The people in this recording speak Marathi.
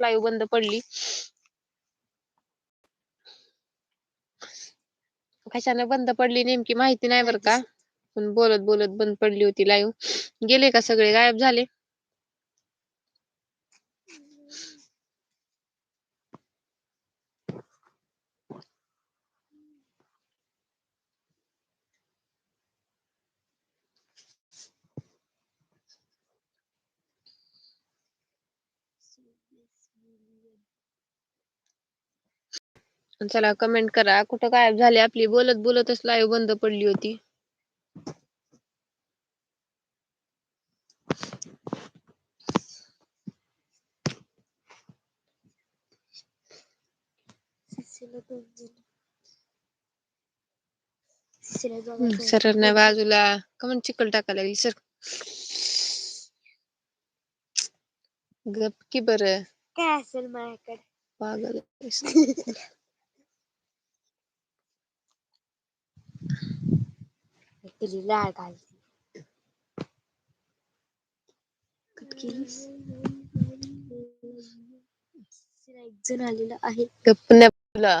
लाईव्ह बंद पडली. कशाने बंद पडली नेमकी माहिती नाही बरं का. पण बोलत बोलत बंद पडली होती लाईव्ह गेले का सगळे? गायब झाले. चला कमेंट करा. कुठं गायब झाले आपली? बोलत बोलतच लाईव्ह बंद पडली होती. सर नाही बाजूला कमन चिकल टाकायला लागली सर. गप की बर काय असेल माझ्याकडे पागल आहेस. तुझी लाळ घालती कट केलीस तिला एक जण आलेला आहे गप नाही बोला.